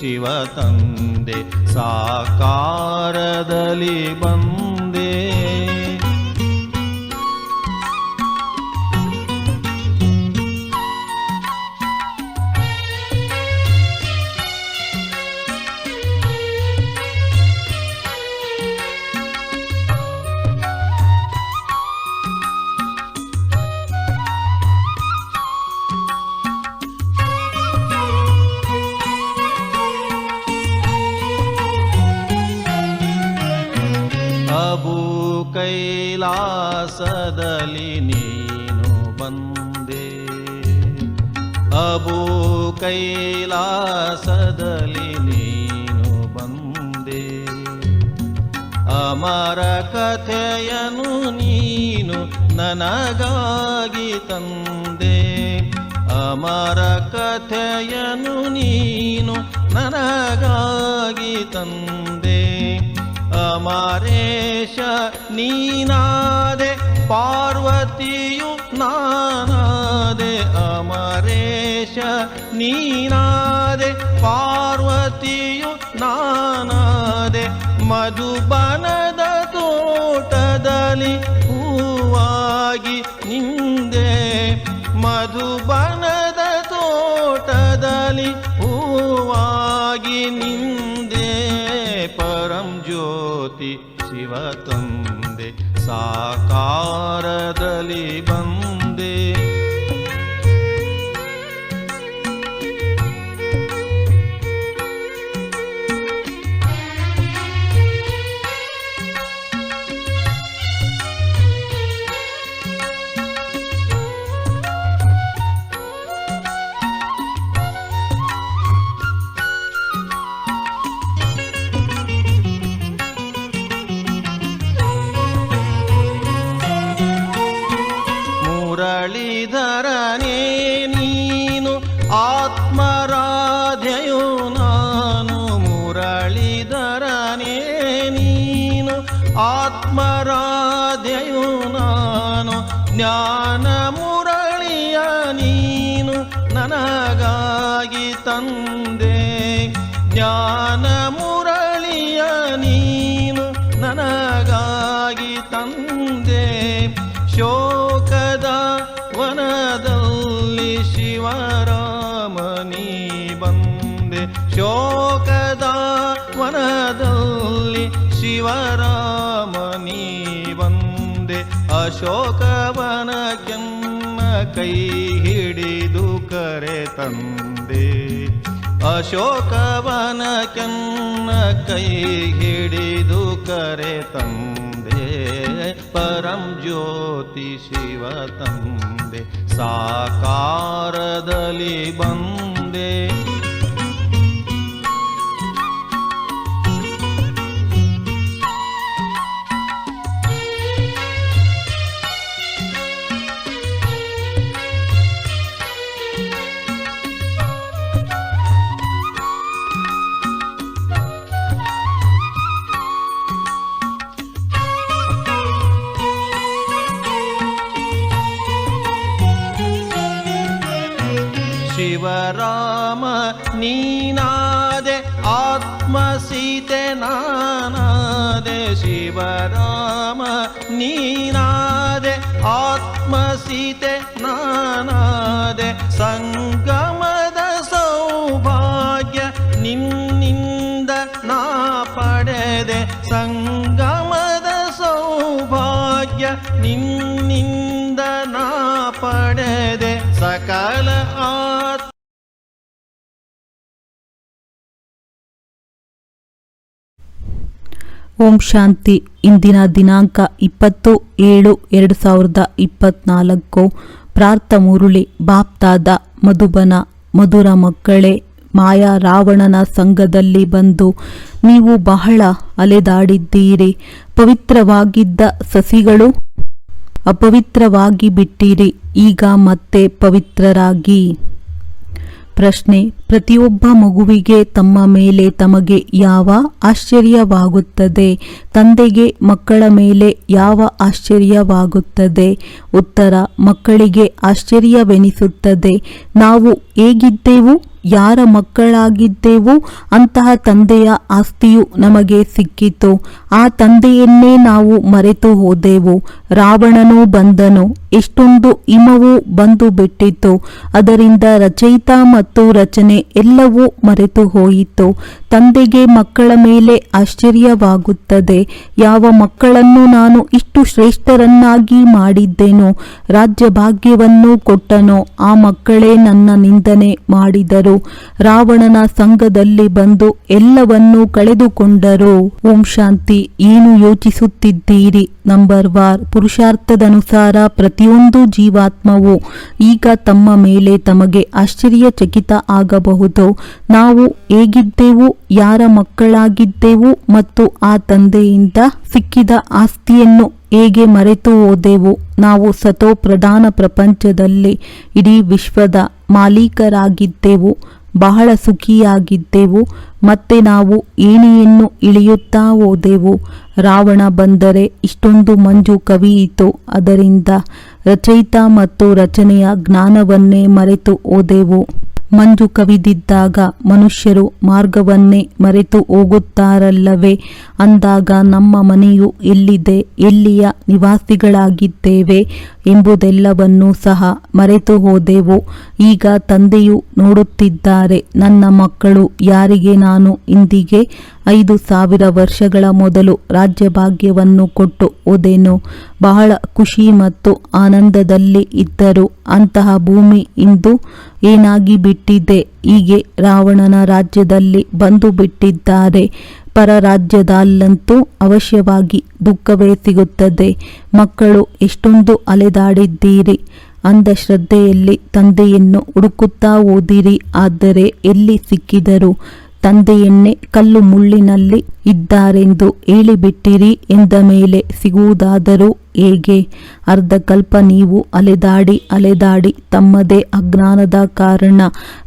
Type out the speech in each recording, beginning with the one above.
ಶಿವ ತಂದೆ ಸಾಕಾರದಲ್ಲಿ ಬಂದೆ. ಕೈಲಾಸದಲ್ಲಿ ನೀನು ಬಂದೆ. ಅಬು ಕೈಲಾಸದಲ್ಲಿ ನೀನು ಬಂದೆ. ಅಮರ ಕಥೆಯನು ನೀನು ನನಗಾಗಿ ತಂದೆ. ಅಮರ ಕಥೆಯನು ನೀನು ನನಗಾಗಿ ತಂದೆ. ಅಮರೇಶ ನೀನಾದೆ, ಪಾರ್ವತಿಯು ನಾನಾದೆ. ಅಮರೇಶ ನೀನಾದೆ, ಪಾರ್ವತಿಯು ನಾನಾದೆ. ಮಧುಬನದ ತೋಟದಲ್ಲಿ ಹೂವಾಗಿ ನಿಂದೆ. ಮಧುಬನದ ತೋಟದಲ್ಲಿ ಹೂವಾಗಿ ನಿಂದೆ. ತಂದೆ ಸಾಕಾರದಲ್ಲಿ ಬಂದೆ ಮುರಳೀಧರನೇ ನೀನು ಆತ್ಮರಾಧ್ಯಯು ನಾನು, ಜ್ಞಾನ ಮುರಳಿಯ ನೀನು ನನಗಾಗಿ ತಂದೆ. ಜ್ಞಾನ ಮುರಳಿಯ ನೀನು ನನಗಾಗಿ ತಂದೆ. ಶೋಕದ ವನದಲ್ಲಿ ಶಿವರಾಮನಿ ಬಂದೆ. ಶೋಕದ ವನದಲ್ಲಿ ಶಿವರಾಮನಿ ಬಂದೆ. ಅಶೋಕವನ ಕೆಮ್ಮ ಕೈ ಹಿಡಿದು ಕರೆ ತಂದೆ. ಅಶೋಕವನ ಕೆನ್ನ ಕೈ ಹಿಡಿದು ಕರೆ ತಂದೆ. ಪರಂ ಜ್ಯೋತಿ ಶಿವ ತಂದೆ. ಸಾಕಾರದಲ್ಲಿ ಬಂದೆ. ಸಂಗಮದ ಸೌಭಾಗ್ಯ ನಿನ್ನಿಂದ ನಾ ಪಡೆದೆ. ಸಂಗಮದ ಸೌಭಾಗ್ಯ ನಿನ್ನಿಂದ ನಾ ಪಡೆದೆ. ಸಕಲ ಆತ್ ಓಂ ಶಾಂತಿ. ಇಂದಿನ ದಿನಾಂಕ ಇಪ್ಪತ್ತು ಏಳು ಎರಡು ಸಾವಿರದ ಇಪ್ಪತ್ನಾಲ್ಕು. ಪ್ರಾರ್ಥ ಮುರುಳಿ ಬಾಪ್ತಾದ, ಮಧುಬನ, ಮಧುರ ಮಕ್ಕಳೇ, ಮಾಯಾ ರಾವಣನ ಸಂಘದಲ್ಲಿ ಬಂದು ನೀವು ಬಹಳ ಅಲೆದಾಡಿದ್ದೀರಿ. ಪವಿತ್ರವಾಗಿದ್ದ ಸಸಿಗಳು ಅಪವಿತ್ರವಾಗಿ ಬಿಟ್ಟಿರಿ. ಈಗ ಮತ್ತೆ ಪವಿತ್ರರಾಗಿ. ಪ್ರಶ್ನೆ, ಪ್ರತಿಯೊಬ್ಬ ಮಗುವಿಗೆ ತಮ್ಮ ಮೇಲೆ ತಮಗೆ ಯಾವ ಆಶ್ಚರ್ಯವಾಗುತ್ತದೆ? ತಂದೆಗೆ ಮಕ್ಕಳ ಮೇಲೆ ಯಾವ ಆಶ್ಚರ್ಯವಾಗುತ್ತದೆ? ಉತ್ತರ, ಮಕ್ಕಳಿಗೆ ಆಶ್ಚರ್ಯವೆನಿಸುತ್ತದೆ. ನಾವು ಹೇಗಿದ್ದೆವು? ಯಾರ ಮಕ್ಕಳಾಗಿದ್ದೆವು ಅಂತಹ ತಂದೆಯ ಆಸ್ತಿಯು ನಮಗೆ ಸಿಕ್ಕಿತು. ಆ ತಂದೆಯನ್ನೇ ನಾವು ಮರೆತು ಹೋದೆವು. ರಾವಣನು ಬಂದನು. ಎಷ್ಟೊಂದು ಹಿಮವು ಬಂದು ಬಿಟ್ಟಿತು. ಅದರಿಂದ ರಚಯಿತ ಮತ್ತು ರಚನೆ ಎಲ್ಲವೂ ಮರೆತು ಹೋಯಿತು. ತಂದೆಗೆ ಮಕ್ಕಳ ಮೇಲೆ ಆಶ್ಚರ್ಯವಾಗುತ್ತದೆ. ಯಾವ ಮಕ್ಕಳನ್ನು ನಾನು ಇಷ್ಟು ಶ್ರೇಷ್ಠರನ್ನಾಗಿ ಮಾಡಿದ್ದೇನೋ? ರಾಜ್ಯ ಭಾಗ್ಯವನ್ನು ಕೊಟ್ಟನೋ? ಆ ಮಕ್ಕಳೇ ನನ್ನ ನಿಂದನೆ ಮಾಡಿದರು. ರಾವಣನ ಸಂಘದಲ್ಲಿ ಬಂದು ಎಲ್ಲವನ್ನೂ ಕಳೆದುಕೊಂಡರು. ಓಂ ಶಾಂತಿ, ಏನು ಯೋಚಿಸುತ್ತಿದ್ದೀರಿ? Number war. ಪುರುಷಾರ್ಥದನುಸಾರ ಪ್ರತಿಯೊಂದು ಜೀವಾತ್ಮವು ಈಗ ತಮ್ಮ ಮೇಲೆ ತಮಗೆ ಆಶ್ಚರ್ಯಚಕಿತ ಆಗಬಹುದು. ನಾವು ಹೇಗಿದ್ದೆವು, ಯಾರ ಮಕ್ಕಳಾಗಿದ್ದೆವು ಮತ್ತು ಆ ತಂದೆಯಿಂದ ಸಿಕ್ಕಿದ ಆಸ್ತಿಯನ್ನು ಹೇಗೆ ಮರೆತು ಹೋದೆವು. ನಾವು ಸತೋ ಪ್ರಧಾನ ಪ್ರಪಂಚದಲ್ಲಿ ಇಡೀ ವಿಶ್ವದ ಮಾಲೀಕರಾಗಿದ್ದೆವು, ಬಹಳ ಸುಖಿಯಾಗಿದ್ದೆವು, ಮತ್ತೆ ನಾವು ಏಣಿಯನ್ನು ಇಳಿಯುತ್ತಾ ಹೋದೆವು. ರಾವಣ ಬಂದರೆ ಇಷ್ಟೊಂದು ಮಂಜು ಕವಿಯಿತು. ಅದರಿಂದ ರಚಯಿತ ಮತ್ತು ರಚನೆಯ ಜ್ಞಾನವನ್ನೇ ಮರೆತು ಹೋದೆವು. ಮಂಜು ಕವಿದಿದ್ದಾಗ ಮನುಷ್ಯರು ಮಾರ್ಗವನ್ನೇ ಮರೆತು ಹೋಗುತ್ತಾರಲ್ಲವೇ? ಅಂದಾಗ ನಮ್ಮ ಮನೆಯು ಎಲ್ಲಿದೆ? ಎಲ್ಲಿಯ ನಿವಾಸಿಗಳಾಗಿದ್ದೇವೆ ಎಂಬುದೆಲ್ಲವನ್ನೂ ಸಹ ಮರೆತು ಹೋದೆವು. ಈಗ ತಂದೆಯು ನೋಡುತ್ತಿದ್ದಾರೆ, ನನ್ನ ಮಕ್ಕಳು ಯಾರಿಗೆ ನಾನು ಇಂದಿಗೆ ಐದು ಸಾವಿರ ವರ್ಷಗಳ ಮೊದಲು ರಾಜ್ಯಭಾಗ್ಯವನ್ನು ಕೊಟ್ಟು ಹೋದೆನು? ಬಹಳ ಖುಷಿ ಮತ್ತು ಆನಂದದಲ್ಲಿ ಇದ್ದರು. ಅಂತಹ ಭೂಮಿ ಇಂದು ಏನಾಗಿ ಬಿಟ್ಟಿದೆ ಹೀಗೆ ರಾವಣನ ರಾಜ್ಯದಲ್ಲಿ ಬಂದು ಬಿಟ್ಟಿದ್ದಾರೆ ಪರ ರಾಜ್ಯದಲ್ಲಂತೂ ಅವಶ್ಯವಾಗಿ ದುಃಖವೇ ಸಿಗುತ್ತದೆ. ಮಕ್ಕಳು ಎಷ್ಟೊಂದು ಅಲೆದಾಡಿದ್ದೀರಿ. ಅಂಧಶ್ರದ್ಧೆಯಲ್ಲಿ ತಂದೆಯನ್ನು ಹುಡುಕುತ್ತಾ ಓದಿರಿ ಆದರೆ ಎಲ್ಲಿ ಸಿಕ್ಕಿದರು? ತಂದೆಯನ್ನೇ ಕಲ್ಲು ಮುಳ್ಳಿನಲ್ಲಿ ಇದ್ದಾರೆಂದು ಹೇಳಿಬಿಟ್ಟಿರಿ ಎಂದ ಮೇಲೆ ಸಿಗುವುದಾದರೂ ಹೇಗೆ? ಅರ್ಧಕಲ್ಪ ನೀವು ಅಲೆದಾಡಿ ಅಲೆದಾಡಿ ತಮ್ಮದೇ ಅಜ್ಞಾನದ ಕಾರಣ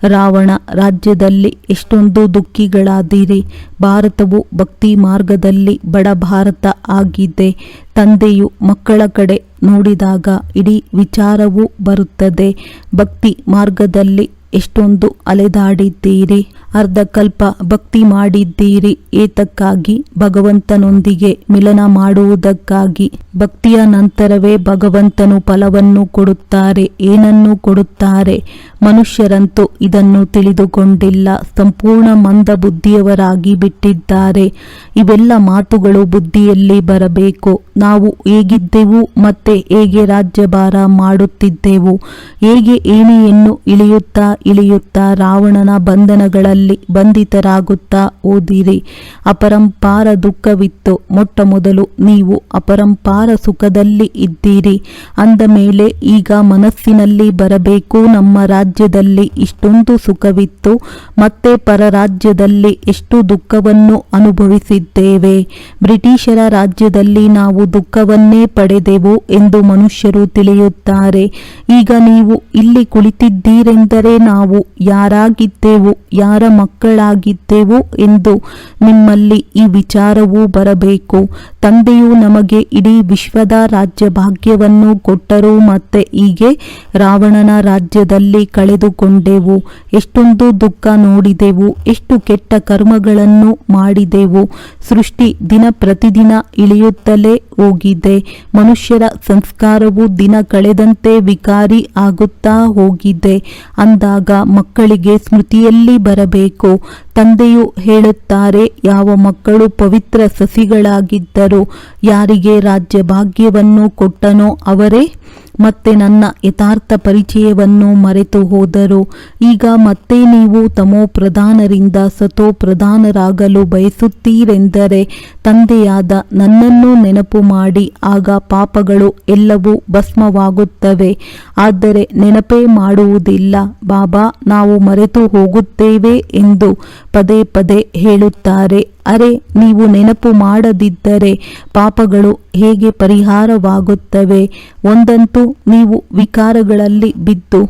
ರಾವಣ ರಾಜ್ಯದಲ್ಲಿ ಎಷ್ಟೊಂದು ದುಃಖಿಗಳಾದಿರಿ. ಭಾರತವು ಭಕ್ತಿ ಮಾರ್ಗದಲ್ಲಿ ಬಡ ಭಾರತ ಆಗಿದೆ. ತಂದೆಯು ಮಕ್ಕಳ ಕಡೆ ನೋಡಿದಾಗ ಇಡೀ ವಿಚಾರವೂ ಬರುತ್ತದೆ. ಭಕ್ತಿ ಮಾರ್ಗದಲ್ಲಿ ಎಷ್ಟೊಂದು ಅಲೆದಾಡಿದ್ದೀರಿ. ಅರ್ಧಕಲ್ಪ ಭಕ್ತಿ ಮಾಡಿದ್ದೀರಿ. ಏತಕ್ಕಾಗಿ? ಭಗವಂತನೊಂದಿಗೆ ಮಿಲನ ಮಾಡುವುದಕ್ಕಾಗಿ. ಭಕ್ತಿಯ ನಂತರವೇ ಭಗವಂತನು ಫಲವನ್ನು ಕೊಡುತ್ತಾರೆ. ಏನನ್ನು ಕೊಡುತ್ತಾರೆ? ಮನುಷ್ಯರಂತೂ ಇದನ್ನು ತಿಳಿದುಕೊಂಡಿಲ್ಲ. ಸಂಪೂರ್ಣ ಮಂದ ಬುದ್ಧಿಯವರಾಗಿ ಬಿಟ್ಟಿದ್ದಾರೆ. ಇವೆಲ್ಲ ಮಾತುಗಳು ಬುದ್ಧಿಯಲ್ಲಿ ಬರಬೇಕು. ನಾವು ಹೇಗಿದ್ದೆವು ಮತ್ತೆ ಹೇಗೆ ರಾಜ್ಯಭಾರ ಮಾಡುತ್ತಿದ್ದೆವು? ಹೇಗೆ ಏಣಿಯನ್ನು ಇಳಿಯುತ್ತಾ ಇಳಿಯುತ್ತಾ ರಾವಣನ ಬಂಧನಗಳಲ್ಲಿ ಬಂಧಿತರಾಗುತ್ತಾ ಓದಿರಿ. ಅಪರಂಪಾರ ದುಃಖವಿತ್ತು. ಮೊಟ್ಟ ಮೊದಲು ನೀವು ಅಪರಂಪಾರ ಸುಖದಲ್ಲಿ ಇದ್ದೀರಿ. ಅಂದ ಮೇಲೆ ಈಗ ಮನಸ್ಸಿನಲ್ಲಿ ಬರಬೇಕು. ನಮ್ಮ ರಾಜ್ಯದಲ್ಲಿ ಇಷ್ಟೊಂದು ಸುಖವಿತ್ತು. ಮತ್ತೆ ಪರ ರಾಜ್ಯದಲ್ಲಿ ಎಷ್ಟು ದುಃಖವನ್ನು ಅನುಭವಿಸಿದ್ದೇವೆ. ಬ್ರಿಟಿಷರ ರಾಜ್ಯದಲ್ಲಿ ನಾವು ದುಃಖವನ್ನೇ ಪಡೆದೆವು ಎಂದು ಮನುಷ್ಯರು ತಿಳಿಯುತ್ತಾರೆ. ಈಗ ನೀವು ಇಲ್ಲಿ ಕುಳಿತಿದ್ದೀರೆಂದರೆ ನಾವು ಯಾರಾಗಿದ್ದೆವು? ಯಾರ ಮಕ್ಕಳಾಗಿದ್ದೆವು ಎಂದು ನಿಮ್ಮಲ್ಲಿ ಈ ವಿಚಾರವೂ ಬರಬೇಕು. ತಂದೆಯು ನಮಗೆ ಇಡೀ ವಿಶ್ವದ ರಾಜ್ಯ ಭಾಗ್ಯವನ್ನು ಕೊಟ್ಟರು ಮತ್ತೆ ಹೀಗೆ ರಾವಣನ ರಾಜ್ಯದಲ್ಲಿ ಕಳೆದುಕೊಂಡೆವು. ಎಷ್ಟೊಂದು ದುಃಖ ನೋಡಿದೆವು, ಎಷ್ಟು ಕೆಟ್ಟ ಕರ್ಮಗಳನ್ನು ಮಾಡಿದೆವು. ಸೃಷ್ಟಿ ದಿನ ಪ್ರತಿದಿನ ಇಳಿಯುತ್ತಲೇ ಹೋಗಿದೆ. ಮನುಷ್ಯರ ಸಂಸ್ಕಾರವು ದಿನ ಕಳೆದಂತೆ ವಿಕಾರಿ ಆಗುತ್ತಾ ಹೋಗಿದೆ. ಅಂದಾಗ ಮಕ್ಕಳಿಗೆ ಸ್ಮೃತಿಯಲ್ಲಿ ಬರಬೇಕು. ತಂದೆಯು ಹೇಳುತ್ತಾರೆ, ಯಾವ ಮಕ್ಕಳು ಪವಿತ್ರ ಸಸಿಗಳಾಗಿದ್ದರು ಯಾರಿಗೆ ರಾಜ್ಯ ಭಾಗ್ಯವನ್ನು ಕೊಟ್ಟನೋ ಅವರೇ? ಮತ್ತೆ ನನ್ನ ಯಥಾರ್ಥ ಪರಿಚಯವನ್ನು ಮರೆತು ಹೋದರು. ಈಗ ಮತ್ತೆ ನೀವು ತಮೋ ಪ್ರಧಾನರಿಂದ ಸತೋ ಪ್ರಧಾನರಾಗಲು ಬಯಸುತ್ತೀರೆಂದರೆ, ತಂದೆಯಾದ ನನ್ನನ್ನು ನೆನಪು ಮಾಡಿ, ಆಗ ಪಾಪಗಳು ಎಲ್ಲವೂ ಭಸ್ಮವಾಗುತ್ತವೆ. ಆದರೆ ನೆನಪೇ ಮಾಡುವುದಿಲ್ಲ. ಬಾಬಾ, ನಾವು ಮರೆತು ಹೋಗುತ್ತೇವೆ ಎಂದು ಪದೇ ಪದೇ ಹೇಳುತ್ತಾರೆ. ಅರೆ, ನೀವು ನೆನಪು ಮಾಡದಿದ್ದರೆ ಪಾಪಗಳು ಹೇಗೆ ಪರಿಹಾರವಾಗುತ್ತವೆ? ಒಂದಂತೂ ನೀವು ವಿಕಾರಗಳಲ್ಲಿ ಬಿದ್ದು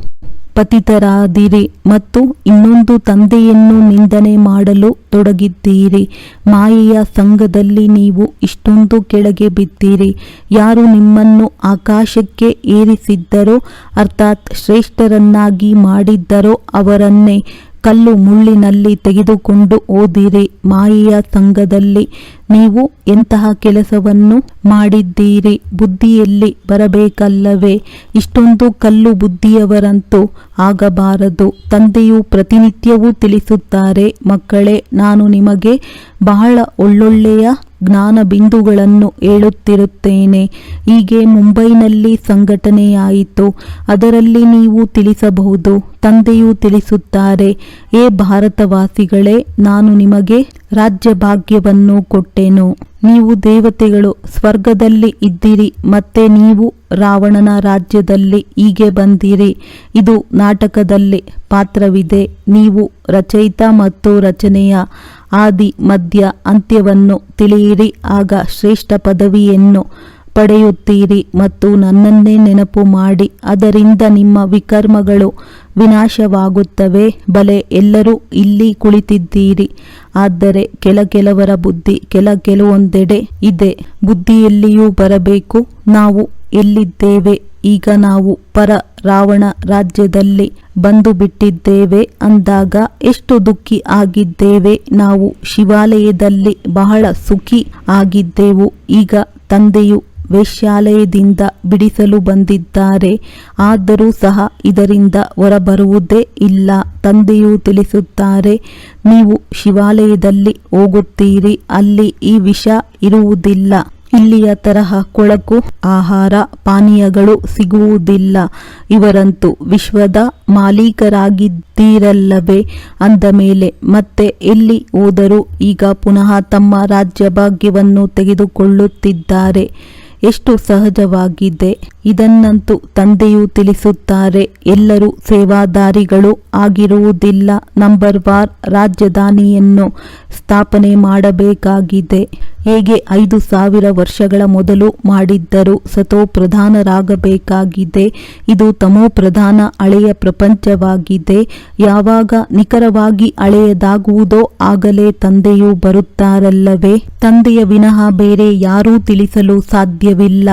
ಪತಿತರಾದಿರಿ ಮತ್ತು ಇನ್ನೊಂದು ತಂದೆಯನ್ನು ನಿಂದನೆ ಮಾಡಲು ತೊಡಗಿದ್ದೀರಿ. ಮಾಯೆಯ ಸಂಘದಲ್ಲಿ ನೀವು ಇಷ್ಟೊಂದು ಕೆಳಗೆ ಬಿದ್ದೀರಿ. ಯಾರು ನಿಮ್ಮನ್ನು ಆಕಾಶಕ್ಕೆ ಏರಿಸಿದ್ದರೋ, ಅರ್ಥಾತ್ ಶ್ರೇಷ್ಠರನ್ನಾಗಿ ಮಾಡಿದ್ದರೋ ಅವರನ್ನೇ ಕಲ್ಲು ಮುಳ್ಳಿನಲ್ಲಿ ತೆಗೆದುಕೊಂಡು ಓದಿರಿ. ಮಾಯೆಯ ಸಂಘದಲ್ಲಿ ನೀವು ಎಂತಹ ಕೆಲಸವನ್ನು ಮಾಡಿದ್ದೀರಿ? ಬುದ್ಧಿಯಲ್ಲಿ ಬರಬೇಕಲ್ಲವೇ? ಇಷ್ಟೊಂದು ಕಲ್ಲು ಬುದ್ಧಿಯವರಂತೂ ಆಗಬಾರದು. ತಂದೆಯು ಪ್ರತಿನಿತ್ಯವೂ ತಿಳಿಸುತ್ತಾರೆ, ಮಕ್ಕಳೇ, ನಾನು ನಿಮಗೆ ಬಹಳ ಒಳ್ಳೊಳ್ಳೆಯ ಜ್ಞಾನ ಬಿಂದುಗಳನ್ನು ಹೇಳುತ್ತಿರುತ್ತೇನೆ. ಹೀಗೆ ಮುಂಬೈನಲ್ಲಿ ಸಂಘಟನೆಯಾಯಿತು. ಅದರಲ್ಲಿ ನೀವು ತಿಳಿಸಬಹುದು. ತಂದೆಯು ತಿಳಿಸುತ್ತಾರೆ, ಏ ಭಾರತವಾಸಿಗಳೇ, ನಾನು ನಿಮಗೆ ರಾಜ್ಯ ಭಾಗ್ಯವನ್ನು ಕೊಟ್ಟೆನು. ನೀವು ದೇವತೆಗಳು, ಸ್ವರ್ಗದಲ್ಲಿ ಇದ್ದಿರಿ, ಮತ್ತೆ ನೀವು ರಾವಣನ ರಾಜ್ಯದಲ್ಲಿ ಹೀಗೆ ಬಂದಿರಿ. ಇದು ನಾಟಕದಲ್ಲಿ ಪಾತ್ರವಿದೆ. ನೀವು ರಚಯಿತ ಮತ್ತು ರಚನೆಯ ಆದಿ ಮಧ್ಯ ಅಂತ್ಯವನ್ನು ತಿಳಿಯಿರಿ. ಆಗ ಶ್ರೇಷ್ಠ ಪದವಿಯನ್ನು ಪಡೆಯುತ್ತೀರಿ ಮತ್ತು ನನ್ನನ್ನೇ ನೆನಪು ಮಾಡಿ, ಅದರಿಂದ ನಿಮ್ಮ ವಿಕರ್ಮಗಳು ವಿನಾಶವಾಗುತ್ತವೆ. ಬಲೆ, ಎಲ್ಲರೂ ಇಲ್ಲಿ ಕುಳಿತಿದ್ದೀರಿ. ಆದರೆ ಕೆಲ ಕೆಲವರ ಬುದ್ಧಿ ಕೆಲ ಕೆಲವೊಂದೆಡೆ ಇದೆ. ಬುದ್ಧಿಯಲ್ಲಿಯೂ ಬರಬೇಕು. ನಾವು ಎಲ್ಲಿದ್ದೇವೆ? ಈಗ ನಾವು ಪರ ರಾವಣ ರಾಜ್ಯದಲ್ಲಿ ಬಂದು ಬಿಟ್ಟಿದ್ದೇವೆ ಅಂದಾಗ ಎಷ್ಟು ದುಃಖಿ ಆಗಿದ್ದೇವೆ? ನಾವು ಶಿವಾಲಯದಲ್ಲಿ ಬಹಳ ಸುಖಿ ಆಗಿದ್ದೆವು. ಈಗ ತಂದೆಯು ವೇಶ್ಯಾಲಯದಿಂದ ಬಿಡಿಸಲು ಬಂದಿದ್ದಾರೆ. ಆದರೂ ಸಹ ಇದರಿಂದ ಹೊರಬರುವುದೇ ಇಲ್ಲ ತಂದೆಯು ತಿಳಿಸುತ್ತಾರೆ. ನೀವು ಶಿವಾಲಯದಲ್ಲಿ ಹೋಗುತ್ತೀರಿ, ಅಲ್ಲಿ ಈ ವಿಷ ಇರುವುದಿಲ್ಲ. ಇಲ್ಲಿಯ ತರಹ ಕೊಳಕು, ಆಹಾರ, ಪಾನೀಯಗಳು ಸಿಗುವುದಿಲ್ಲ. ಇವರಂತೂ ವಿಶ್ವದ ಮಾಲೀಕರಾಗಿದ್ದೀರಲ್ಲವೇ? ಅಂದ ಮೇಲೆ, ಮತ್ತೆ ಎಲ್ಲಿ ಹೋದರೂ ಈಗ ಪುನಃ ತಮ್ಮ ರಾಜ್ಯ ಭಾಗ್ಯವನ್ನು ತೆಗೆದುಕೊಳ್ಳುತ್ತಿದ್ದಾರೆ. ಎಷ್ಟು ಸಹಜವಾಗಿದೆ. ಇದನ್ನಂತೂ ತಂದೆಯು ತಿಳಿಸುತ್ತಾರೆ. ಎಲ್ಲರೂ ಸೇವಾದಾರಿಗಳು ಆಗಿರುವುದಿಲ್ಲ. ನಂಬರ್ ವಾರ್ ರಾಜಧಾನಿಯನ್ನು ಸ್ಥಾಪನೆ ಮಾಡಬೇಕಾಗಿದೆ. ಹೇಗೆ ಐದು ಸಾವಿರ ವರ್ಷಗಳ ಮೊದಲು ಮಾಡಿದ್ದರು ಸತೋ ಪ್ರಧಾನರಾಗಬೇಕಾಗಿದೆ. ಇದು ತಮೋ ಪ್ರಧಾನ ಹಳೆಯ ಪ್ರಪಂಚವಾಗಿದೆ. ಯಾವಾಗ ನಿಖರವಾಗಿ ಹಳೆಯದಾಗುವುದೋ ಆಗಲೇ ತಂದೆಯು ಬರುತ್ತಾರಲ್ಲವೇ? ತಂದೆಯ ವಿನಃ ಬೇರೆ ಯಾರೂ ತಿಳಿಸಲು ಸಾಧ್ಯವಿಲ್ಲ.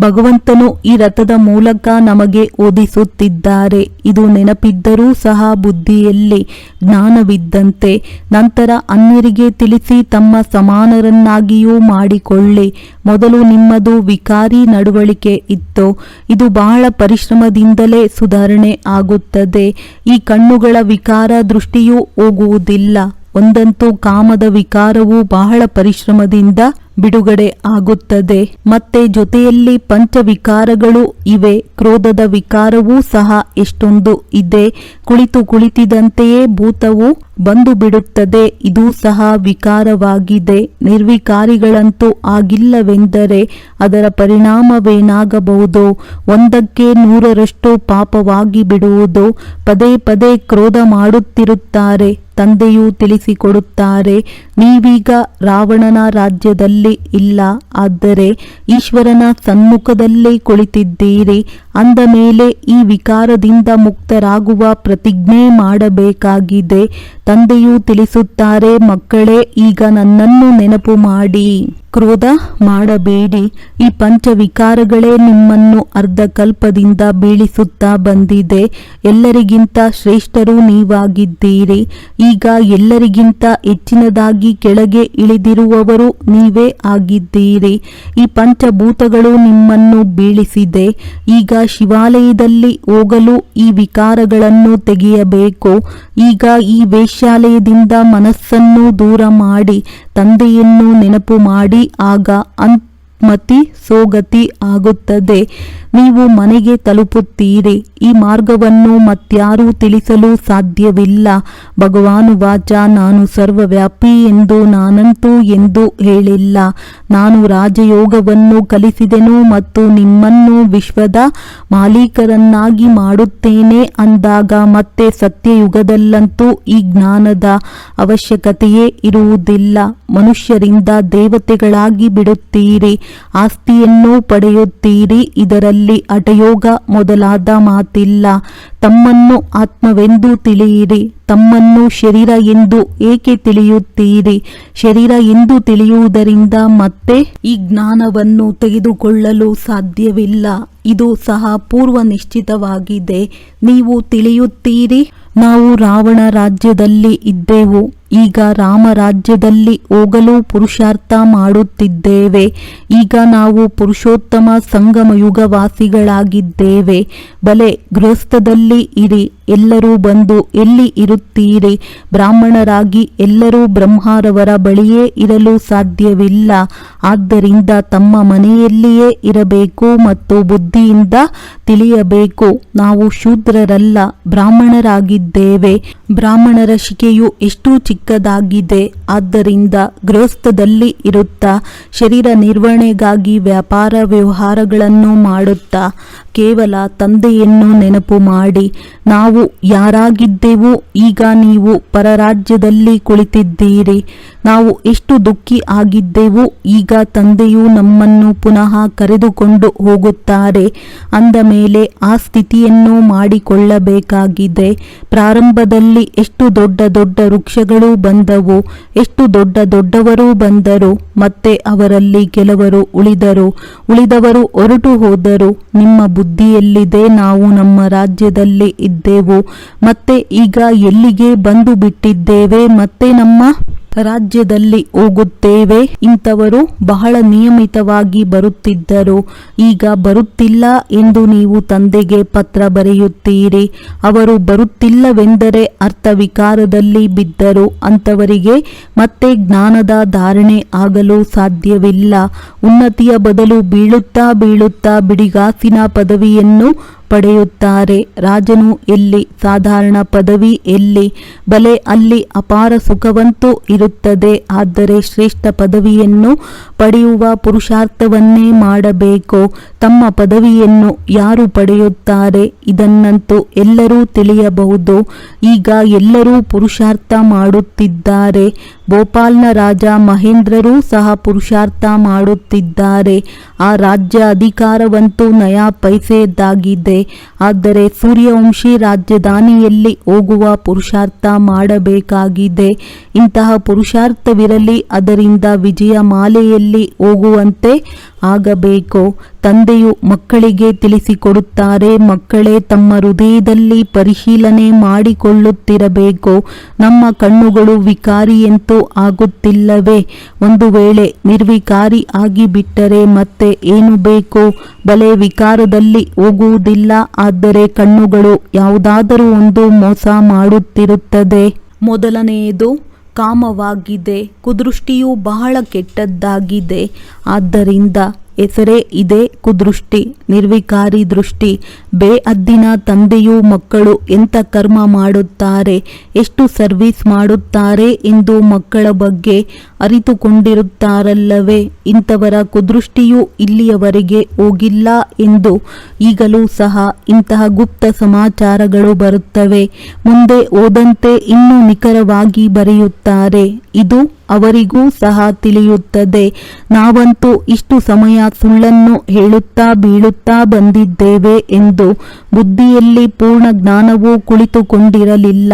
ಭಗವಂತನು ಈ ರಥದ ಮೂಲಕ ನಮಗೆ ಓದಿಸುತ್ತಿದ್ದಾರೆ. ಇದು ನೆನಪಿದ್ದರೂ ಸಹ ಬುದ್ಧಿಯಲ್ಲಿ ಜ್ಞಾನವಿದ್ದಂತೆ. ನಂತರ ಅನ್ಯರಿಗೆ ತಿಳಿಸಿ ತಮ್ಮ ಸಮಾನರನ್ನಾಗಿಯೂ ಮಾಡಿಕೊಳ್ಳಿ. ಮೊದಲು ನಿಮ್ಮದು ವಿಕಾರಿ ನಡವಳಿಕೆ ಇತ್ತು. ಇದು ಬಹಳ ಪರಿಶ್ರಮದಿಂದಲೇ ಸುಧಾರಣೆ ಆಗುತ್ತದೆ. ಈ ಕಣ್ಣುಗಳ ವಿಕಾರ ದೃಷ್ಟಿಯೂ ಹೋಗುವುದಿಲ್ಲ. ಒಂದಂತೂ ಕಾಮದ ವಿಕಾರವು ಬಹಳ ಪರಿಶ್ರಮದಿಂದ ಬಿಡುಗಡೆ ಆಗುತ್ತದೆ. ಮತ್ತೆ ಜೊತೆಯಲ್ಲಿ ಪಂಚವಿಕಾರಗಳು ಇವೆ. ಕ್ರೋಧದ ವಿಕಾರವೂ ಸಹ ಎಷ್ಟೊಂದು ಇದೆ. ಕುಳಿತು ಕುಳಿತಿದಂತೆಯೇ ಭೂತವು ಬಂದು ಬಿಡುತ್ತದೆ. ಇದು ಸಹ ವಿಕಾರವಾಗಿದೆ. ನಿರ್ವಿಕಾರಿಗಳಂತೂ ಆಗಿಲ್ಲವೆಂದರೆ ಅದರ ಪರಿಣಾಮವೇನಾಗಬಹುದು? ಒಂದಕ್ಕೆ ನೂರರಷ್ಟು ಪಾಪವಾಗಿ ಬಿಡುವುದು. ಪದೇ ಪದೇ ಕ್ರೋಧ ಮಾಡುತ್ತಿರುತ್ತಾರೆ. ತಂದೆಯು ತಿಳಿಸಿಕೊಡುತ್ತಾರೆ. ನೀವೀಗ ರಾವಣನ ರಾಜ್ಯದಲ್ಲಿ ಇಲ್ಲ ಆದರೆ ಈಶ್ವರನ ಸನ್ಮುಖದಲ್ಲೇ ಕುಳಿತಿದ್ದೀರಿ. ಅಂದ ಮೇಲೆ ಈ ವಿಕಾರದಿಂದ ಮುಕ್ತರಾಗುವ ಪ್ರತಿಜ್ಞೆ ಮಾಡಬೇಕಾಗಿದೆ. ತಂದೆಯು ತಿಳಿಸುತ್ತಾರೆ, ಮಕ್ಕಳೇ, ಈಗ ನನ್ನನ್ನು ನೆನಪು ಮಾಡಿ. ಕ್ರೋಧ ಮಾಡಬೇಡಿ. ಈ ಪಂಚ ವಿಕಾರಗಳೇ ನಿಮ್ಮನ್ನು ಅರ್ಧಕಲ್ಪದಿಂದ ಬೀಳಿಸುತ್ತಾ ಬಂದಿದೆ. ಎಲ್ಲರಿಗಿಂತ ಶ್ರೇಷ್ಠರು ನೀವಾಗಿದ್ದೀರಿ. ಈಗ ಎಲ್ಲರಿಗಿಂತ ಹೆಚ್ಚಿನದಾಗಿ ಕೆಳಗೆ ಇಳಿದಿರುವವರು ನೀವೇ ಆಗಿದ್ದೀರಿ. ಈ ಪಂಚಭೂತಗಳು ನಿಮ್ಮನ್ನು ಬೀಳಿಸಿದೆ. ಈಗ ಶಿವಾಲಯದಲ್ಲಿ ಹೋಗಲು ಈ ವಿಕಾರಗಳನ್ನು ತೆಗೆಯಬೇಕು? ಈಗ ಈ ವೇಶ್ಯಾಲಯದಿಂದ ಮನಸ್ಸನ್ನು ದೂರ ಮಾಡಿ, ತಂದೆಯನ್ನು ನೆನಪು ಮಾಡಿ, ಆಗ ಸದ್ಮತಿ ಸೋಗತಿ ಆಗುತ್ತದೆ. ನೀವು ಮನೆಗೆ ತಲುಪುತ್ತೀರಿ. ಈ ಮಾರ್ಗವನ್ನು ಮತ್ಯಾರೂ ತಿಳಿಸಲು ಸಾಧ್ಯವಿಲ್ಲ. ಭಗವಾನು ವಾಚ, ನಾನು ಸರ್ವವ್ಯಾಪಿ ಎಂದು ನಾನಂತೂ ಎಂದು ಹೇಳಿಲ್ಲ. ನಾನು ರಾಜಯೋಗವನ್ನು ಕಲಿಸಿದೆನು ಮತ್ತು ನಿಮ್ಮನ್ನು ವಿಶ್ವದ ಮಾಲೀಕರನ್ನಾಗಿ ಮಾಡುತ್ತೇನೆ ಅಂದಾಗ ಮತ್ತೆ ಸತ್ಯಯುಗದಲ್ಲಂತೂ ಈ ಜ್ಞಾನದ ಅವಶ್ಯಕತೆಯೇ ಇರುವುದಿಲ್ಲ. ಮನುಷ್ಯರಿಂದ ದೇವತೆಗಳಾಗಿ ಬಿಡುತ್ತೀರಿ. ಆಸ್ತಿಯನ್ನು ಪಡೆಯುತ್ತೀರಿ, ಇದರಲ್ಲಿ ಅಟಯೋಗ ಮೊದಲಾದ ಮಾತಿಲ್ಲ. ತಮ್ಮನ್ನು ಆತ್ಮವೆಂದು ತಿಳಿಯಿರಿ, ತಮ್ಮನ್ನು ಶರೀರ ಎಂದು ಏಕೆ ತಿಳಿಯುತ್ತೀರಿ? ಶರೀರ ಎಂದು ತಿಳಿಯುವುದರಿಂದ ಮತ್ತೆ ಈ ಜ್ಞಾನವನ್ನು ತೆಗೆದುಕೊಳ್ಳಲು ಸಾಧ್ಯವಿಲ್ಲ. ಇದು ಸಹ ಪೂರ್ವ ನಿಶ್ಚಿತವಾಗಿದೆ. ನೀವು ತಿಳಿಯುತ್ತೀರಿ, ನಾವು ರಾವಣ ರಾಜ್ಯದಲ್ಲಿ ಇದ್ದೆವು. ಈಗ ರಾಮರಾಜ್ಯದಲ್ಲಿ ಹೋಗಲು ಪುರುಷಾರ್ಥ ಮಾಡುತ್ತಿದ್ದೇವೆ. ಈಗ ನಾವು ಪುರುಷೋತ್ತಮ ಸಂಗಮ ಯುಗವಾಸಿಗಳಾಗಿದ್ದೇವೆ ಬಲೆ, ಗೃಹಸ್ಥದಲ್ಲಿ ಇರಿ, ಎಲ್ಲರೂ ಬಂದು ಎಲ್ಲಿ ಇರುತ್ತೀರಿ? ಬ್ರಾಹ್ಮಣರಾಗಿ ಎಲ್ಲರೂ ಬ್ರಹ್ಮಾರವರ ಬಳಿಯೇ ಇರಲು ಸಾಧ್ಯವಿಲ್ಲ. ಆದ್ದರಿಂದ ತಮ್ಮ ಮನೆಯಲ್ಲಿಯೇ ಇರಬೇಕು ಮತ್ತು ಬುದ್ಧಿಯಿಂದ ತಿಳಿಯಬೇಕು. ನಾವು ಶೂದ್ರರಲ್ಲ, ಬ್ರಾಹ್ಮಣರಾಗಿದ್ದೇವೆ. ಬ್ರಾಹ್ಮಣರ ಶಿಕೆಯು ಎಷ್ಟು ಚಿಕ್ಕದಾಗಿದೆ. ಆದ್ದರಿಂದ ಗೃಹಸ್ಥದಲ್ಲಿ ಇರುತ್ತಾ ಶರೀರ ನಿರ್ವಹಣೆಗಾಗಿ ವ್ಯಾಪಾರ ವ್ಯವಹಾರಗಳನ್ನು ಮಾಡುತ್ತಾ ಕೇವಲ ತಂದೆಯನ್ನು ನೆನಪು ಮಾಡಿ, ನಾವು ಯಾರಾಗಿದ್ದೆವು, ಈಗ ನೀವು ಪರರಾಜ್ಯದಲ್ಲಿ ಕುಳಿತಿದ್ದೀರಿ. ನಾವು ಎಷ್ಟು ದುಃಖಿ ಆಗಿದ್ದೆವು, ಈಗ ತಂದೆಯು ನಮ್ಮನ್ನು ಪುನಃ ಕರೆದುಕೊಂಡು ಹೋಗುತ್ತಾರೆ. ಅಂದ ಮೇಲೆ ಆ ಸ್ಥಿತಿಯನ್ನು ಮಾಡಿಕೊಳ್ಳಬೇಕಾಗಿದೆ. ಪ್ರಾರಂಭದಲ್ಲಿ ಎಷ್ಟು ದೊಡ್ಡ ದೊಡ್ಡ ವೃಕ್ಷಗಳು ಬಂದವು. ಎಷ್ಟು ದೊಡ್ಡ ದೊಡ್ಡವರೂ ಬಂದರು, ಮತ್ತೆ ಅವರಲ್ಲಿ ಕೆಲವರು ಉಳಿದರು. ಉಳಿದವರು ಹೊರಟು ಹೋದರು. ನಿಮ್ಮ ಬುದ್ಧಿಯಲ್ಲಿದೆ, ನಾವು ನಮ್ಮ ರಾಜ್ಯದಲ್ಲಿ ಇದ್ದೆವು. ಮತ್ತೆ ಈಗ ಎಲ್ಲಿಗೆ ಬಂದು ಬಿಟ್ಟಿದ್ದೇವೆ? ಮತ್ತೆ ನಮ್ಮ ರಾಜ್ಯದಲ್ಲಿ ಹೋಗುತ್ತೇವೆ. ಇಂಥವರು ಬಹಳ ನಿಯಮಿತವಾಗಿ ಬರುತ್ತಿದ್ದರು. ಈಗ ಬರುತ್ತಿಲ್ಲ ಎಂದು ನೀವು ತಂದೆಗೆ ಪತ್ರ ಬರೆಯುತ್ತೀರಿ. ಅವರು ಬರುತ್ತಿಲ್ಲವೆಂದರೆ ಅರ್ಥ ವಿಕಾರದಲ್ಲಿ ಬಿದ್ದರು. ಅಂಥವರಿಗೆ ಮತ್ತೆ ಜ್ಞಾನದ ಧಾರಣೆ ಆಗಲು ಸಾಧ್ಯವಿಲ್ಲ. ಉನ್ನತಿಯ ಬದಲು ಬೀಳುತ್ತಾ ಬೀಳುತ್ತಾ ಬಿಡಿಗಾಸಿನ ಪದವಿಯನ್ನು ಪಡೆಯುತ್ತಾರೆ. ರಾಜನು ಎಲ್ಲಿ ಸಾಧಾರಣ ಪದವಿ, ಎಲ್ಲಿ ಬಲೆ, ಅಲ್ಲಿ ಅಪಾರ ಸುಖವಂತೂ ಇರುತ್ತದೆ. ಆದರೆ ಶ್ರೇಷ್ಠ ಪದವಿಯನ್ನು ಪಡೆಯುವ ಪುರುಷಾರ್ಥವನ್ನೇ ಮಾಡಬೇಕು? ತಮ್ಮ ಪದವಿಯನ್ನು ಯಾರು ಪಡೆಯುತ್ತಾರೆ ಇದನ್ನಂತೂ ಎಲ್ಲರೂ ತಿಳಿಯಬಹುದು. ಈಗ ಎಲ್ಲರೂ ಪುರುಷಾರ್ಥ ಮಾಡುತ್ತಿದ್ದಾರೆ. ಭೋಪಾಲ್ನ ರಾಜ ಮಹೇಂದ್ರರೂ ಸಹ ಪುರುಷಾರ್ಥ ಮಾಡುತ್ತಿದ್ದಾರೆ. ಆ ರಾಜ್ಯ ಅಧಿಕಾರವಂತೂ ನಯಾ ಪೈಸೆದ್ದಾಗಿದೆ ಆದರೆ ಸೂರ್ಯವಂಶಿ ರಾಜಧಾನಿಯಲ್ಲಿ ಹೋಗುವ ಪುರುಷಾರ್ಥ ಮಾಡಬೇಕಾಗಿದೆ. ಇಂತಹ ಪುರುಷಾರ್ಥವಿರಲಿ, ಅದರಿಂದ ವಿಜಯ ಮಾಲೆಯಲ್ಲಿ ಹೋಗುವಂತೆ ಆಗಬೇಕು. ತಂದೆಯು ಮಕ್ಕಳಿಗೆ ತಿಳಿಸಿಕೊಡುತ್ತಾರೆ, ಮಕ್ಕಳೇ ತಮ್ಮ ಹೃದಯದಲ್ಲಿ ಪರಿಶೀಲನೆ ಮಾಡಿಕೊಳ್ಳುತ್ತಿರಬೇಕು? ನಮ್ಮ ಕಣ್ಣುಗಳು ವಿಕಾರಿಯಂತೂ ಆಗುತ್ತಿಲ್ಲವೇ? ಒಂದು ವೇಳೆ ನಿರ್ವಿಕಾರಿ ಆಗಿಬಿಟ್ಟರೆ ಮತ್ತೆ ಏನು ಬೇಕು? ಬಲೆ ವಿಕಾರದಲ್ಲಿ ಹೋಗುವುದಿಲ್ಲ, ಆದರೆ ಕಣ್ಣುಗಳು ಯಾವುದಾದರೂ ಒಂದು ಮೋಸ ಮಾಡುತ್ತಿರುತ್ತದೆ. ಮೊದಲನೆಯದು, ಕಾಮವಾಗಿದೆ. ಕುದೃಷ್ಟಿಯು ಬಹಳ ಕೆಟ್ಟದ್ದಾಗಿದೆ. ಆದ್ದರಿಂದ ಹೆಸರೇ ಇದೆ ಕುದೃಷ್ಟಿ, ನಿರ್ವಿಕಾರಿ ದೃಷ್ಟಿ. ಬೇ ಅದ್ದಿನ ತಂದೆಯು ಮಕ್ಕಳು ಎಂಥ ಕರ್ಮ ಮಾಡುತ್ತಾರೆ, ಎಷ್ಟು ಸರ್ವಿಸ್ ಮಾಡುತ್ತಾರೆ ಎಂದು ಮಕ್ಕಳ ಬಗ್ಗೆ ಅರಿತುಕೊಂಡಿರುತ್ತಾರಲ್ಲವೇ. ಇಂಥವರ ಕುದೃಷ್ಟಿಯು ಇಲ್ಲಿಯವರೆಗೆ ಹೋಗಿಲ್ಲ ಎಂದು ಈಗಲೂ ಸಹ ಇಂತಹ ಗುಪ್ತ ಸಮಾಚಾರಗಳು ಬರುತ್ತವೆ. ಮುಂದೆ ಓದಂತೆ ಇನ್ನೂ ನಿಖರವಾಗಿ ಬರೆಯುತ್ತಾರೆ. ಇದು ಅವರಿಗೂ ಸಹ ತಿಳಿಯುತ್ತದೆ. ನಾವಂತೂ ಇಷ್ಟು ಸಮಯ ಸುಳ್ಳನ್ನು ಹೇಳುತ್ತಾ ಬೀಳುತ್ತಾ ಬಂದಿದ್ದೇವೆ ಎಂದು ಬುದ್ಧಿಯಲ್ಲಿ ಪೂರ್ಣ ಜ್ಞಾನವೂ ಕುಳಿತುಕೊಂಡಿರಲಿಲ್ಲ.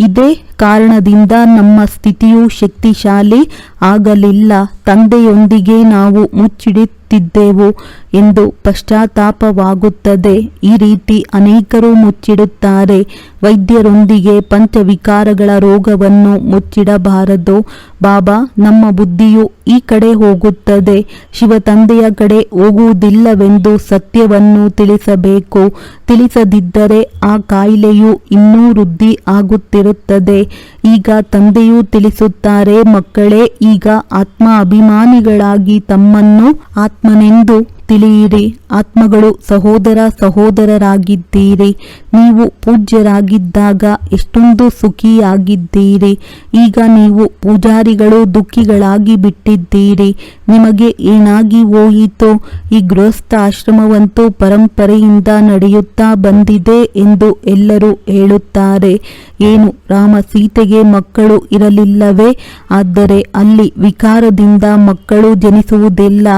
ಇದೇ ಕಾರಣದಿಂದ ನಮ್ಮ ಸ್ಥಿತಿಯು ಶಕ್ತಿಶಾಲಿ ಆಗಲಿಲ್ಲ. ತಂದೆಯೊಂದಿಗೆ ನಾವು ಮುಚ್ಚಿಡುತ್ತಿದ್ದೆವು ಎಂದು ಪಶ್ಚಾತ್ತಾಪವಾಗುತ್ತದೆ. ಈ ರೀತಿ ಅನೇಕರು ಮುಚ್ಚಿಡುತ್ತಾರೆ. ವೈದ್ಯರೊಂದಿಗೆ ಪಂಚವಿಕಾರಗಳ ರೋಗವನ್ನು ಮುಚ್ಚಿಡಬಾರದು. ಬಾಬಾ, ನಮ್ಮ ಬುದ್ಧಿಯು ಈ ಕಡೆ ಹೋಗುತ್ತದೆ. ಶಿವ ತಂದೆಯ ಕಡೆ ಹೋಗುವುದಿಲ್ಲವೆಂದು ಸತ್ಯವನ್ನು ತಿಳಿಸಬೇಕು. ತಿಳಿಸದಿದ್ದರೆ ಆ ಕಾಯಿಲೆಯು ಇನ್ನೂ ವೃದ್ಧಿ ಆಗುತ್ತಿರುತ್ತದೆ. ಈಗ ತಂದೆಯು ತಿಳಿಸುತ್ತಾರೆ, ಮಕ್ಕಳೇ, ಈಗ ಆತ್ಮ ಅಭಿಮಾನಿಗಳಾಗಿ ತಮ್ಮನ್ನು ಆತ್ಮನೆಂದು ತಿಳಿಯಿರಿ. ಆತ್ಮಗಳು ಸಹೋದರ ಸಹೋದರರಾಗಿದ್ದೀರಿ. ನೀವು ಪೂಜ್ಯರಾಗಿದ್ದಾಗ ಎಷ್ಟೊಂದು ಸುಖಿಯಾಗಿದ್ದೀರಿ. ಈಗ ನೀವು ಪೂಜಾರಿಗಳು ದುಃಖಿಗಳಾಗಿ ಬಿಟ್ಟಿದ್ದೀರಿ. ನಿಮಗೆ ಏನಾಗಿ ಹೋಯಿತು? ಈ ಗೃಹಸ್ಥ ಆಶ್ರಮವಂತೂ ಪರಂಪರೆಯಿಂದ ನಡೆಯುತ್ತಾ ಬಂದಿದೆ ಎಂದು ಎಲ್ಲರೂ ಹೇಳುತ್ತಾರೆ. ಏನು, ರಾಮ ಸೀತೆಗೆ ಮಕ್ಕಳು ಇರಲಿಲ್ಲವೇ? ಆದರೆ ಅಲ್ಲಿ ವಿಕಾರದಿಂದ ಮಕ್ಕಳು ಜನಿಸುವುದಿಲ್ಲ.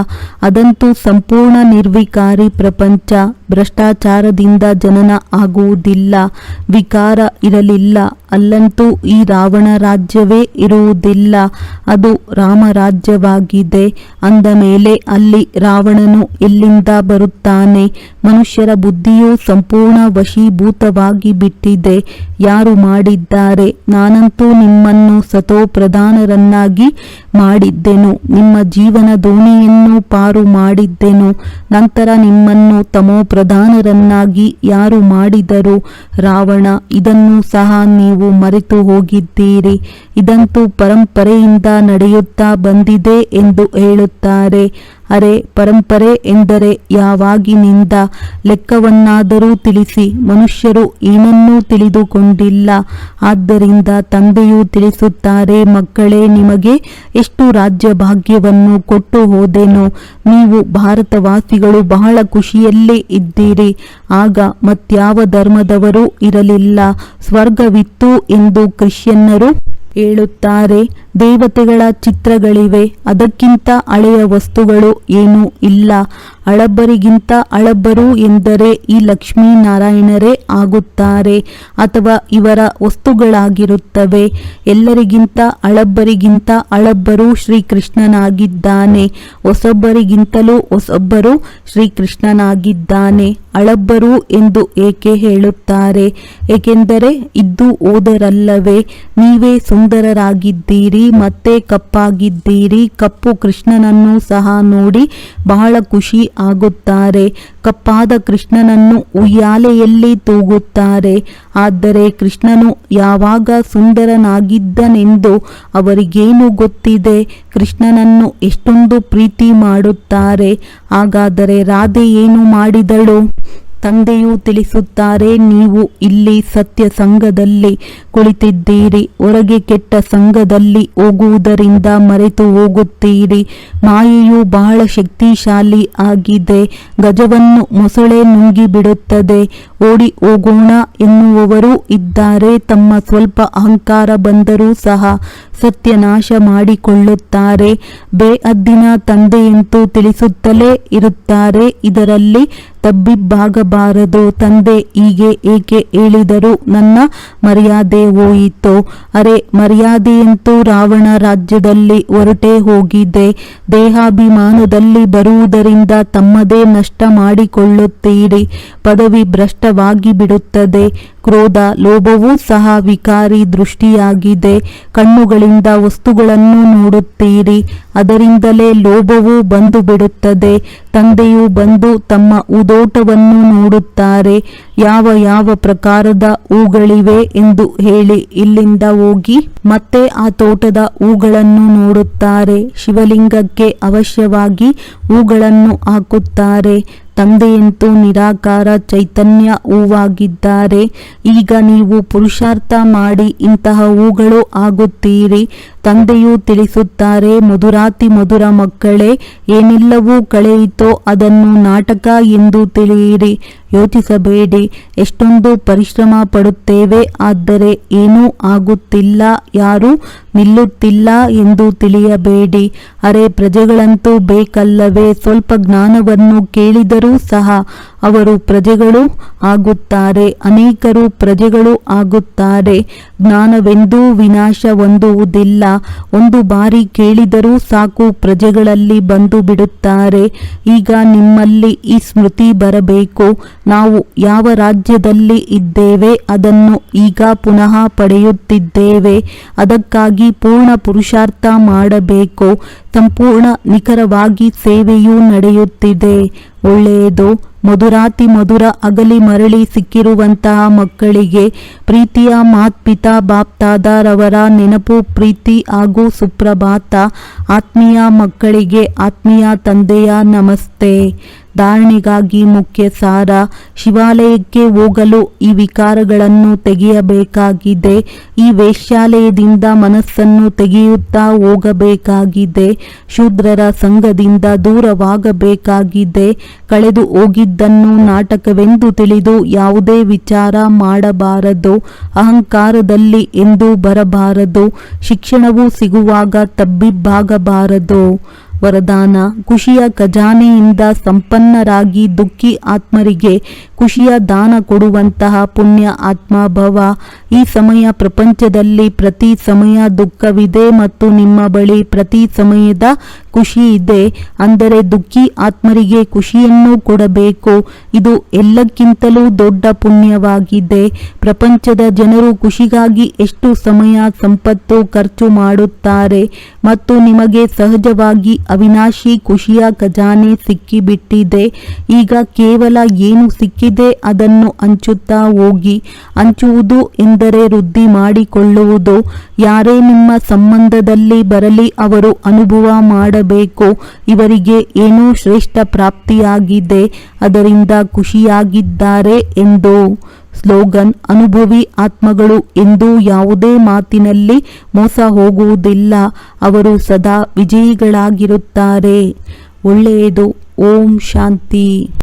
ಅದಂತೂ ಸಂಪೂರ್ಣ ನಿರ್ವಿಕಾರಿ ಪ್ರಪಂಚ ಭ್ರಷ್ಟಾಚಾರದಿಂದ ಜನನ ಆಗುವುದಿಲ್ಲ, ವಿಕಾರ ಇರಲಿಲ್ಲ. ಅಲ್ಲಂತೂ ಈ ರಾವಣ ರಾಜ್ಯವೇ ಇರುವುದಿಲ್ಲ. ಅದು ರಾಮ ರಾಜ್ಯವಾಗಿದೆ. ಅಂದ ಮೇಲೆ ಅಲ್ಲಿ ರಾವಣನು ಎಲ್ಲಿಂದ ಬರುತ್ತಾನೆ? ಮನುಷ್ಯರ ಬುದ್ಧಿಯು ಸಂಪೂರ್ಣ ವಶೀಭೂತವಾಗಿ ಬಿಟ್ಟಿದೆ. ಯಾರು ಮಾಡಿದ್ದಾರೆ? ನಾನಂತೂ ನಿಮ್ಮನ್ನು ಸತೋ ಪ್ರಧಾನರನ್ನಾಗಿ ಮಾಡಿದ್ದೆನು. ನಿಮ್ಮ ಜೀವನ ದೋಣಿಯನ್ನು ಪಾರು ಮಾಡಿದ್ದೆನು. ನಂತರ ನಿಮ್ಮನ್ನು ತಮೋ ಪ್ರಧಾನರನ್ನಾಗಿ ಯಾರು ಮಾಡಿದರು ರಾವಣ, ಇದನ್ನು ಸಹ ನೀವು ಮರೆತು ಹೋಗಿದ್ದೀರಿ. ಇದಂತೂ ಪರಂಪರೆಯಿಂದ ನಡೆಯುತ್ತಾ ಬಂದಿದೆ ಎಂದು ಹೇಳುತ್ತಾರೆ. ಅರೆ ಪರಂಪರೆ ಎಂದರೆ ಯಾವಾಗಿನಿಂದ ಲೆಕ್ಕವನ್ನಾದರೂ ತಿಳಿಸಿ ಮನುಷ್ಯರು ಏನನ್ನೂ ತಿಳಿದುಕೊಂಡಿಲ್ಲ. ಆದ್ದರಿಂದ ತಂದೆಯು ತಿಳಿಸುತ್ತಾರೆ, ಮಕ್ಕಳೇ, ನಿಮಗೆ ಎಷ್ಟು ರಾಜ್ಯ ಭಾಗ್ಯವನ್ನು ಕೊಟ್ಟು ಹೋದೆನೋ, ನೀವು ಭಾರತವಾಸಿಗಳು ಬಹಳ ಖುಷಿಯಲ್ಲೇ ಇದ್ದೀರಿ. ಆಗ ಮತ್ಯಾವ ಧರ್ಮದವರೂ ಇರಲಿಲ್ಲ. ಸ್ವರ್ಗವಿತ್ತು ಎಂದು ಕ್ರಿಶ್ಚಿಯನ್ನರು ಹೇಳುತ್ತಾರೆ. ದೇವತೆಗಳ ಚಿತ್ರಗಳಿವೆ. ಅದಕ್ಕಿಂತ ಹಳೆಯ ವಸ್ತುಗಳು ಏನೂ ಇಲ್ಲ. ಹಳಬ್ಬರಿಗಿಂತ ಹಳಬ್ಬರು ಎಂದರೆ ಈ ಲಕ್ಷ್ಮೀನಾರಾಯಣರೇ ಆಗುತ್ತಾರೆ ಅಥವಾ ಇವರ ವಸ್ತುಗಳಾಗಿರುತ್ತವೆ. ಎಲ್ಲರಿಗಿಂತ ಹಳಬ್ಬರಿಗಿಂತ ಹಳಬ್ಬರು ಶ್ರೀಕೃಷ್ಣನಾಗಿದ್ದಾನೆ. ಹೊಸೊಬ್ಬರಿಗಿಂತಲೂ ಹೊಸೊಬ್ಬರು ಶ್ರೀಕೃಷ್ಣನಾಗಿದ್ದಾನೆ. ಹಳಬ್ಬರು ಎಂದು ಏಕೆ ಹೇಳುತ್ತಾರೆ? ಏಕೆಂದರೆ ಇದ್ದು ಓದರಲ್ಲವೇ ನೀವೇ ಸುಂದರರಾಗಿದ್ದೀರಿ. ಮತ್ತೆ ಕಪ್ಪಾಗಿದ್ದೀರಿ. ಕಪ್ಪು ಕೃಷ್ಣನನ್ನು ಸಹ ನೋಡಿ ಬಹಳ ಖುಷಿ ಆಗುತ್ತಾರೆ. ಕಪ್ಪಾದ ಕೃಷ್ಣನನ್ನು ಉಯ್ಯಾಲೆಯಲ್ಲಿ ತೂಗುತ್ತಾರೆ. ಆದರೆ ಕೃಷ್ಣನು ಯಾವಾಗ ಸುಂದರನಾಗಿದ್ದನೆಂದು ಅವರಿಗೇನು ಗೊತ್ತಿದೆ. ಕೃಷ್ಣನನ್ನು ಎಷ್ಟೊಂದು ಪ್ರೀತಿ ಮಾಡುತ್ತಾರೆ. ಹಾಗಾದರೆ ರಾಧೆ ಏನು ಮಾಡಿದಳು? ತಂದೆಯು ತಿಳಿಸುತ್ತಾರೆ, ನೀವು ಇಲ್ಲಿ ಸತ್ಯ ಸಂಘದಲ್ಲಿ ಕುಳಿತಿದ್ದೀರಿ, ಹೊರಗೆ ಕೆಟ್ಟ ಸಂಘದಲ್ಲಿ ಹೋಗುವುದರಿಂದ ಮರೆತು ಹೋಗುತ್ತೀರಿ. ಮಾಯೆಯು ಬಹಳ ಶಕ್ತಿಶಾಲಿ ಆಗಿದೆ, ಗಜವನ್ನು ಮೊಸಳೆ ನುಂಗಿ ಬಿಡುತ್ತದೆ ಓಡಿ ಹೋಗೋಣ ಎನ್ನುವವರು ಇದ್ದಾರೆ, ತಮ್ಮ ಸ್ವಲ್ಪ ಅಹಂಕಾರ ಬಂದರೂ ಸಹ ಸತ್ಯನಾಶ ಮಾಡಿಕೊಳ್ಳುತ್ತಾರೆ. ಬೇಅದ್ದಿನ ತಂದೆಯಂತೂ ತಿಳಿಸುತ್ತಲೇ ಇರುತ್ತಾರೆ, ಇದರಲ್ಲಿ ತಬ್ಬಿಬ್ಬಾಗಬಾರದು. ತಂದೆ ಹೀಗೆ ಏಕೆ ಹೇಳಿದರು? ನನ್ನ ಮರ್ಯಾದೆ ಹೋಯಿತು. ಅರೆ, ಮರ್ಯಾದೆಯಂತೂ ರಾವಣ ರಾಜ್ಯದಲ್ಲಿ ಹೊರಟೇ ಹೋಗಿದೆ. ದೇಹಾಭಿಮಾನದಲ್ಲಿ ಬರುವುದರಿಂದ ತಮ್ಮದೇ ನಷ್ಟ ಮಾಡಿಕೊಳ್ಳುತ್ತೀರಿ. ಪದವಿ ಭ್ರಷ್ಟವಾಗಿ ಬಿಡುತ್ತದೆ ಕ್ರೋಧ ಲೋಭವೂ ಸಹ ವಿಕಾರಿ ದೃಷ್ಟಿಯಾಗಿದೆ. ಕಣ್ಣುಗಳಿಂದ ವಸ್ತುಗಳನ್ನು ನೋಡುತ್ತೀರಿ. ಅದರಿಂದಲೇ ಲೋಭವು ಬಂದು ಬಿಡುತ್ತದೆ. ತಂದೆಯು ಬಂದು ತಮ್ಮ ಉದೋಟವನ್ನು ನೋಡುತ್ತಾರೆ. ಯಾವ ಯಾವ ಪ್ರಕಾರದ ಹೂಗಳಿವೆ ಎಂದು ಹೇಳಿ ಇಲ್ಲಿಂದ ಹೋಗಿ ಮತ್ತೆ ಆ ತೋಟದ ಹೂಗಳನ್ನು ನೋಡುತ್ತಾರೆ. ಶಿವಲಿಂಗಕ್ಕೆ ಅವಶ್ಯವಾಗಿ ಹೂಗಳನ್ನು ಹಾಕುತ್ತಾರೆ. ತಂದೆಯಂತೂ ನಿರಾಕಾರ ಚೈತನ್ಯ ಹೂವಾಗಿದ್ದಾರೆ. ಈಗ ನೀವು ಪುರುಷಾರ್ಥ ಮಾಡಿ ಇಂತಹ ಹೂಗಳು ಆಗುತ್ತೀರಿ. ತಂದೆಯು ತಿಳಿಸುತ್ತಾರೆ, ಮಧುರಾತಿ ಮಧುರ ಮಕ್ಕಳೇ, ಏನೆಲ್ಲವೂ ಕಳೆಯಿತೋ ಅದನ್ನು ನಾಟಕ ಎಂದು ತಿಳಿಯಿರಿ. ಯೋಚಿಸಬೇಡಿ, ಎಷ್ಟೊಂದು ಪರಿಶ್ರಮ ಪಡುತ್ತೇವೆ, ಆದರೆ ಏನೂ ಆಗುತ್ತಿಲ್ಲ, ಯಾರೂ ನಿಲ್ಲುತ್ತಿಲ್ಲ ಎಂದು ತಿಳಿಯಬೇಡಿ. ಅರೆ ಪ್ರಜೆಗಳಂತೂ ಬೇಕಲ್ಲವೇ, ಸ್ವಲ್ಪ ಜ್ಞಾನವನ್ನು ಕೇಳಿದರೂ ಸಹ ಅವರು ಪ್ರಜೆಗಳು ಆಗುತ್ತಾರೆ. ಅನೇಕರು ಪ್ರಜೆಗಳು ಆಗುತ್ತಾರೆ. ಜ್ಞಾನವೆಂದೂ ವಿನಾಶ ಹೊಂದುವುದಿಲ್ಲ ಒಂದು ಬಾರಿ ಕೇಳಿದರೂ ಸಾಕು ಪ್ರಜೆಗಳಲ್ಲಿ ಬಂದು ಬಿಡುತ್ತಾರೆ. ಈಗ ನಿಮ್ಮಲ್ಲಿ ಈ ಸ್ಮೃತಿ ಬರಬೇಕು. ನಾವು ಯಾವ ರಾಜ್ಯದಲ್ಲಿ ಇದ್ದೇವೆ ಅದನ್ನು ಈಗ ಪುನಃ ಪಡೆಯುತ್ತಿದ್ದೇವೆ. ಅದಕ್ಕಾಗಿ ಪೂರ್ಣ ಪುರುಷಾರ್ಥ ಮಾಡಬೇಕು. ಸಂಪೂರ್ಣ ನಿಖರವಾಗಿ ಸೇವೆಯೂ ನಡೆಯುತ್ತಿದೆ. ಒಳ್ಳೆಯದು. ಮಧುರಾತಿ ಮಧುರ ಅಗಲಿ ಮರಳಿ ಸಿಕ್ಕಿರುವಂತಹ ಮಕ್ಕಳಿಗೆ ಪ್ರೀತಿಯ ಮಾತ್ಪಿತಾ ಬಾಪ್ತಾದರವರ ನೆನಪು, ಪ್ರೀತಿ ಹಾಗೂ ಸುಪ್ರಭಾತ ಆತ್ಮೀಯ ಮಕ್ಕಳಿಗೆ ಆತ್ಮೀಯ ತಂದೆಯ ನಮಸ್ತೆ. ಧಾರಣೆಗಾಗಿ ಮುಖ್ಯ ಸಾರ. ಶಿವಾಲಯಕ್ಕೆ ಹೋಗಲು ಈ ವಿಕಾರಗಳನ್ನು ತೆಗೆಯಬೇಕಾಗಿದೆ. ಈ ವೇಶ್ಯಾಲಯದಿಂದ ಮನಸ್ಸನ್ನು ತೆಗೆಯುತ್ತಾ ಹೋಗಬೇಕಾಗಿದೆ. ಶೂದ್ರರ ಸಂಘದಿಂದ ದೂರವಾಗಬೇಕಾಗಿದೆ. ಕಳೆದು ಹೋಗಿದ್ದನ್ನು ನಾಟಕವೆಂದು ತಿಳಿದು ಯಾವುದೇ ವಿಚಾರ ಮಾಡಬಾರದು. ಅಹಂಕಾರದಲ್ಲಿ ಎಂದು ಬರಬಾರದು. ಶಿಕ್ಷಣವು ಸಿಗುವಾಗ ತಬ್ಬಿಬ್ಬಾಗಬಾರದು. ವರದಾನ, ಖುಷಿಯ ಖಜಾನೆಯಿಂದ ಸಂಪನ್ನರಾಗಿ ದುಃಖಿ ಆತ್ಮರಿಗೆ ಖುಷಿಯ ದಾನ ಕೊಡುವಂತಹ ಪುಣ್ಯ ಆತ್ಮಭವ ಈ ಸಮಯ ಪ್ರಪಂಚದಲ್ಲಿ ಪ್ರತಿ ಸಮಯ ದುಃಖವಿದೆ ಮತ್ತು ನಿಮ್ಮ ಬಳಿ ಪ್ರತಿ ಸಮಯದ ಖುಷಿ ಇದೆ. ಅಂದರೆ ದುಃಖಿ ಆತ್ಮರಿಗೆ ಖುಷಿಯನ್ನು ಕೊಡಬೇಕು. ಇದು ಎಲ್ಲಕ್ಕಿಂತಲೂ ದೊಡ್ಡ ಪುಣ್ಯವಾಗಿದೆ. ಪ್ರಪಂಚದ ಜನರು ಖುಷಿಗಾಗಿ ಎಷ್ಟು ಸಮಯ, ಸಂಪತ್ತು, ಖರ್ಚು ಮಾಡುತ್ತಾರೆ ಮತ್ತು ನಿಮಗೆ ಸಹಜವಾಗಿ ಅವಿನಾಶಿ ಖುಷಿಯ ಖಜಾನೆ ಸಿಕ್ಕಿಬಿಟ್ಟಿದೆ. ಈಗ ಕೇವಲ ಏನು ಸಿಕ್ಕಿದೆ ಅದನ್ನು ಹಂಚುತ್ತಾ ಹೋಗಿ. ಹಂಚುವುದು ಎಂದರೆ ವೃದ್ಧಿ ಮಾಡಿಕೊಳ್ಳುವುದು. ಯಾರೇ ನಿಮ್ಮ ಸಂಬಂಧದಲ್ಲಿ ಬರಲಿ, ಅವರು ಅನುಭವ ಮಾಡಬೇಕು. ಇವರಿಗೆ ಏನೋ ಶ್ರೇಷ್ಠ ಪ್ರಾಪ್ತಿಯಾಗಿದೆ. ಅದರಿಂದ ಖುಷಿಯಾಗಿದ್ದಾರೆ ಎಂದು ಸ್ಲೋಗನ್ ಅನುಭವಿ ಆತ್ಮಗಳು ಎಂದೂ ಯಾವುದೇ ಮಾತಿನಲ್ಲಿ ಮೋಸ ಹೋಗುವುದಿಲ್ಲ. ಅವರು ಸದಾ ವಿಜಯಿಗಳಾಗಿರುತ್ತಾರೆ. ಒಳ್ಳೆಯದು. ಓಂ ಶಾಂತಿ.